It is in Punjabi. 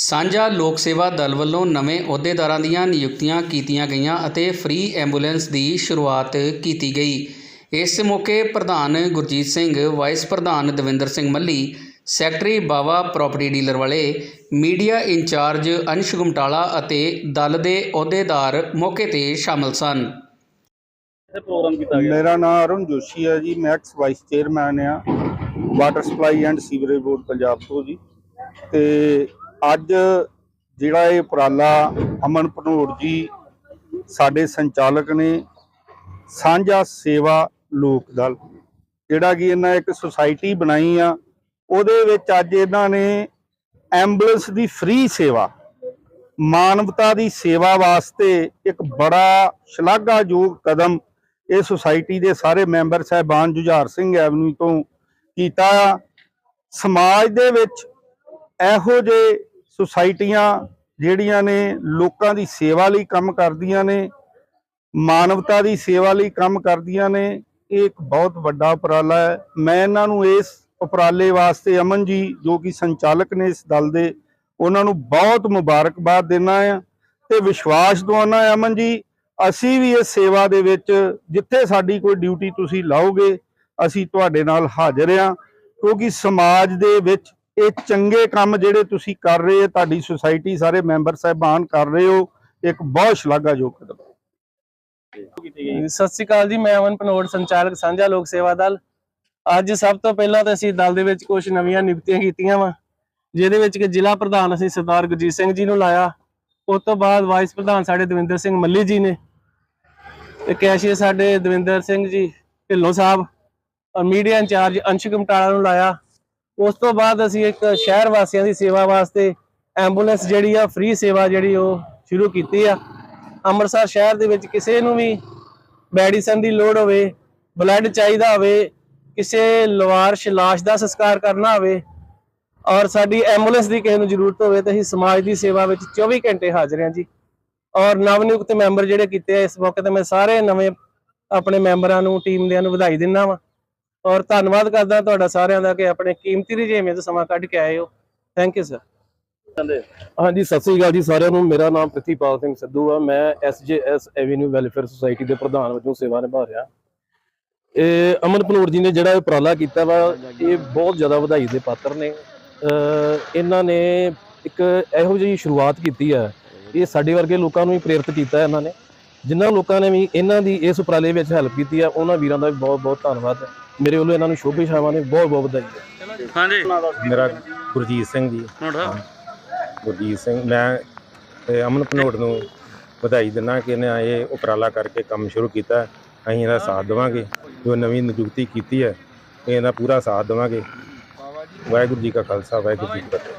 ਸਾਂਝਾ ਲੋਕ ਸੇਵਾ ਦਲ ਵੱਲੋਂ ਨਵੇਂ ਅਹੁਦੇਦਾਰਾਂ ਦੀਆਂ ਨਿਯੁਕਤੀਆਂ ਕੀਤੀਆਂ ਗਈਆਂ ਅਤੇ ਫ੍ਰੀ ਐਂਬੂਲੈਂਸ ਦੀ ਸ਼ੁਰੂਆਤ ਕੀਤੀ ਗਈ। ਇਸ ਮੌਕੇ ਪ੍ਰਧਾਨ ਗੁਰਜੀਤ ਸਿੰਘ ਵਾਈਸ ਪ੍ਰਧਾਨ Davinder Singh Malli secretary Bawa property dealer ਵਾਲੇ ਮੀਡੀਆ ਇੰਚਾਰਜ ਅੰਸ਼ ਗੁਮਟਾਲਾ ਅਤੇ ਦਲ ਦੇ ਅਹੁਦੇਦਾਰ ਮੌਕੇ ਤੇ ਸ਼ਾਮਲ ਸਨ। ਇਹ ਪ੍ਰੋਗਰਾਮ ਕੀਤਾ ਗਿਆ। ਮੇਰਾ ਨਾਮ ਅਰੁਣ ਜੋਸ਼ੀ ਹੈ ਜੀ ਮੈਂ ਐਕਸ ਵਾਈਸ ਚੇਅਰਮੈਨ ਆ water supply and sewerage board Punjab ਤੋਂ ਜੀ। ਤੇ ਅੱਜ ਜਿਹੜਾ ਇਹ ਉਪਰਾਲਾ ਅਮਨ ਭਨੋੜ ਜੀ ਸਾਡੇ ਸੰਚਾਲਕ ਨੇ ਸਾਂਝਾ ਸੇਵਾ ਲੋਕ ਦਲ, ਜਿਹੜਾ ਕਿ ਇਹਨਾਂ ਇੱਕ ਸੁਸਾਇਟੀ ਬਣਾਈ ਆ, ਉਹਦੇ ਵਿੱਚ ਅੱਜ ਇਹਨਾਂ ਨੇ ਐਂਬੂਲੈਂਸ ਦੀ ਫ੍ਰੀ ਸੇਵਾ, ਮਾਨਵਤਾ ਦੀ ਸੇਵਾ ਵਾਸਤੇ ਇੱਕ ਬੜਾ ਸ਼ਲਾਘਾਯੋਗ ਕਦਮ ਇਹ ਸੁਸਾਇਟੀ ਦੇ ਸਾਰੇ ਮੈਂਬਰ ਸਹਿਬਾਨ ਜੁਝਾਰ ਸਿੰਘ ਐਵਨਿਊ ਤੋਂ ਕੀਤਾ ਆ। ਸਮਾਜ ਦੇ ਵਿੱਚ ਇਹੋ ਜਿਹੇ ਸੁਸਾਇਟੀਆਂ ਜਿਹੜੀਆਂ ਨੇ ਲੋਕਾਂ ਦੀ ਸੇਵਾ ਲਈ ਕੰਮ ਕਰਦੀਆਂ ਨੇ, ਮਾਨਵਤਾ ਦੀ ਸੇਵਾ ਲਈ ਕੰਮ ਕਰਦੀਆਂ ਨੇ, ਇਹ ਇੱਕ ਬਹੁਤ ਵੱਡਾ ਉਪਰਾਲਾ ਹੈ। ਮੈਂ ਇਹਨਾਂ ਨੂੰ ਇਸ ਉਪਰਾਲੇ ਵਾਸਤੇ ਅਮਨ ਜੀ, ਜੋ ਕਿ ਸੰਚਾਲਕ ਨੇ ਇਸ ਦਲ ਦੇ, ਉਹਨਾਂ ਨੂੰ ਬਹੁਤ ਮੁਬਾਰਕਬਾਦ ਦੇਣਾ ਆ ਤੇ ਵਿਸ਼ਵਾਸ ਦਵਾਉਣਾ ਹੈ ਅਮਨ ਜੀ, ਅਸੀਂ ਵੀ ਇਸ ਸੇਵਾ ਦੇ ਵਿੱਚ ਜਿੱਥੇ ਸਾਡੀ ਕੋਈ ਡਿਊਟੀ ਤੁਸੀਂ ਲਾਓਗੇ, ਅਸੀਂ ਤੁਹਾਡੇ ਨਾਲ ਹਾਜ਼ਰ ਹਾਂ, ਕਿਉਂਕਿ ਸਮਾਜ ਦੇ ਵਿੱਚ ਇਹ ਚੰਗੇ ਕੰਮ ਜਿਹੜੇ ਤੁਸੀਂ ਕਰ ਰਹੇ ਹੋ, ਤੁਹਾਡੀ ਸੁਸਾਇਟੀ ਸਾਰੇ ਮੈਂਬਰ ਸਾਹਿਬਾਨ ਕਰ ਰਹੇ ਹੋ, ਇੱਕ ਬਹੁਤ ਸ਼ਲਾਘਾਯੋਗ ਕਦਮ ਸਤਿ ਸ਼੍ਰੀ ਅਕਾਲ ਜੀ, ਮੈਂ ਅਮਨ ਪਨੋੜ, ਸੰਚਾਲਕ ਸਾਂਝਾ ਲੋਕ ਸੇਵਾ ਦਲ। ਅੱਜ ਸਭ ਤੋਂ ਪਹਿਲਾਂ ਤਾਂ ਅਸੀਂ ਦਲ ਦੇ ਵਿੱਚ ਕੁਝ ਨਵੀਆਂ ਨਿਯੁਕਤੀਆਂ ਕੀਤੀਆਂ ਵਾ, ਜਿਹਦੇ ਵਿੱਚ ਕਿ ਜ਼ਿਲ੍ਹਾ ਪ੍ਰਧਾਨ ਅਸੀਂ ਸਰਦਾਰ ਗੁਰਜੀਤ ਸਿੰਘ ਜੀ ਨੂੰ ਲਾਇਆ। ਉਸ ਤੋਂ ਬਾਅਦ ਵਾਈਸ ਪ੍ਰਧਾਨ ਸਾਡੇ ਦਵਿੰਦਰ ਸਿੰਘ ਮੱਲੀ ਜੀ ਨੇ, ਤੇ ਕੈਸ਼ੀਅਰ ਸਾਡੇ ਦਵਿੰਦਰ ਸਿੰਘ ਜੀ ਢਿੱਲੋਂ ਸਾਹਿਬ, ਔਰ ਮੀਡੀਆ ਇੰਚਾਰਜ ਅੰਸ਼ ਕਮਟਾਲਾ ਨੂੰ ਲਾਇਆ। ਉਸ ਤੋਂ ਬਾਅਦ ਅਸੀਂ ਇੱਕ ਸ਼ਹਿਰ ਵਾਸੀਆਂ ਦੀ ਸੇਵਾ ਵਾਸਤੇ ਐਂਬੂਲੈਂਸ ਜਿਹੜੀ ਆ, ਫ੍ਰੀ ਸੇਵਾ ਜਿਹੜੀ ਉਹ ਸ਼ੁਰੂ ਕੀਤੀ ਆ। ਅੰਮ੍ਰਿਤਸਰ ਸ਼ਹਿਰ ਦੇ ਵਿੱਚ ਕਿਸੇ ਨੂੰ ਵੀ ਮੈਡੀਸਨ ਦੀ ਲੋੜ ਹੋਵੇ, ਬਲੱਡ ਚਾਹੀਦਾ ਹੋਵੇ, ਕਿਸੇ ਲਵਾਰਸ਼ ਲਾਸ਼ ਦਾ ਸੰਸਕਾਰ ਕਰਨਾ ਹੋਵੇ ਔਰ ਸਾਡੀ ਐਂਬੂਲੈਂਸ ਦੀ ਕਿਸੇ ਨੂੰ ਜ਼ਰੂਰਤ ਹੋਵੇ ਤਾਂ ਅਸੀਂ ਸਮਾਜ ਦੀ ਸੇਵਾ ਵਿੱਚ 24 ਘੰਟੇ ਹਾਜ਼ਰ ਹਾਂ ਜੀ। ਔਰ ਨਵ ਨਿਯੁਕਤ ਮੈਂਬਰ ਜਿਹੜੇ ਕੀਤੇ ਆ, ਇਸ ਮੌਕੇ ਤੇ ਮੈਂ ਸਾਰੇ ਨਵੇਂ ਆਪਣੇ ਮੈਂਬਰਾਂ ਨੂੰ, ਟੀਮ ਦਿਆਂ ਨੂੰ ਵਧਾਈ ਦਿੰਦਾ ਵਾਂ। ਔਰ ਧੰਨਵਾਦ ਕਰਦਾ ਤੁਹਾਡਾ ਸਾਰਿਆਂ ਦਾ ਕਿ ਆਪਣੇ ਕੀਮਤੀ ਰਜੇਵੇਂ ਤੋਂ ਸਮਾਂ ਕੱਢ ਕੇ ਆਏ ਹੋ। ਥੈਂਕ ਯੂ ਸਰ ਹਾਂਜੀ, ਸਤਿ ਸ੍ਰੀ ਅਕਾਲ ਜੀ ਸਾਰਿਆਂ ਨੂੰ। ਮੇਰਾ ਨਾਮ ਪ੍ਰਿਥੀਪਾਲ ਸਿੰਘ ਸਿੱਧੂ ਆ। ਮੈਂ ਐਸਜੇਐਸ ਐਵੇਨਿਊ ਵੈਲਫੇਅਰ ਸੁਸਾਇਟੀ ਦੇ ਪ੍ਰਧਾਨ ਵਜੋਂ ਸੇਵਾ ਨਿਭਾ ਰਿਹਾ। ਇਹ ਅਮਨ ਪਨੋੜ ਜੀ ਨੇ ਜਿਹੜਾ ਉਪਰਾਲਾ ਕੀਤਾ ਵਾ, ਇਹ ਬਹੁਤ ਜ਼ਿਆਦਾ ਵਧਾਈ ਦੇ ਪਾਤਰ ਨੇ। ਅਹ ਇਹਨਾਂ ਨੇ ਇੱਕ ਇਹੋ ਜਿਹੀ ਸ਼ੁਰੂਆਤ ਕੀਤੀ ਹੈ ਇਹ ਸਾਡੇ ਵਰਗੇ ਲੋਕਾਂ ਨੂੰ ਹੀ ਪ੍ਰੇਰਿਤ ਕੀਤਾ ਇਹਨਾਂ ਨੇ। ਜਿਨ੍ਹਾਂ ਲੋਕਾਂ ਨੇ ਵੀ ਇਹਨਾਂ ਦੀ ਇਸ ਉਪਰਾਲੇ ਵਿੱਚ ਹੈਲਪ ਕੀਤੀ ਆ, ਉਹਨਾਂ ਵੀਰਾਂ ਦਾ ਵੀ ਬਹੁਤ ਬਹੁਤ ਧੰਨਵਾਦ। ਹੈ ਮੇਰੇ ਵੱਲੋਂ ਇਹਨਾਂ ਨੂੰ ਸ਼ੋਭੇ ਸ਼ਾਵਾਂ ਨੇ ਬਹੁਤ ਬਹੁਤ ਵਧਾਈ ਹੈ ਹਾਂਜੀ। ਮੇਰਾ ਗੁਰਜੀਤ ਸਿੰਘ ਜੀ। ਨੋੜਾ ਗੁਰਜੀਤ ਸਿੰਘ ਮੈਂ ਤੇ ਅਮਨ ਭਨੋੜ ਨੂੰ ਵਧਾਈ ਦਿੰਦਾ ਕਿ ਇਹਨੇ ਇਹ ਉਪਰਾਲਾ ਕਰਕੇ ਕੰਮ ਸ਼ੁਰੂ ਕੀਤਾ। ਅਸੀਂ ਇਹਦਾ ਸਾਥ ਦੇਵਾਂਗੇ। ਜੋ ਨਵੀਂ ਨਿਯੁਕਤੀ ਕੀਤੀ ਹੈ ਇਹਦਾ ਪੂਰਾ ਸਾਥ ਦੇਵਾਂਗੇ। ਵਾਹਿਗੁਰੂ ਜੀ ਕਾ ਖਾਲਸਾ ਵਾਹਿਗੁਰੂ ਜੀ ਕੀ ਫਤਿਹ।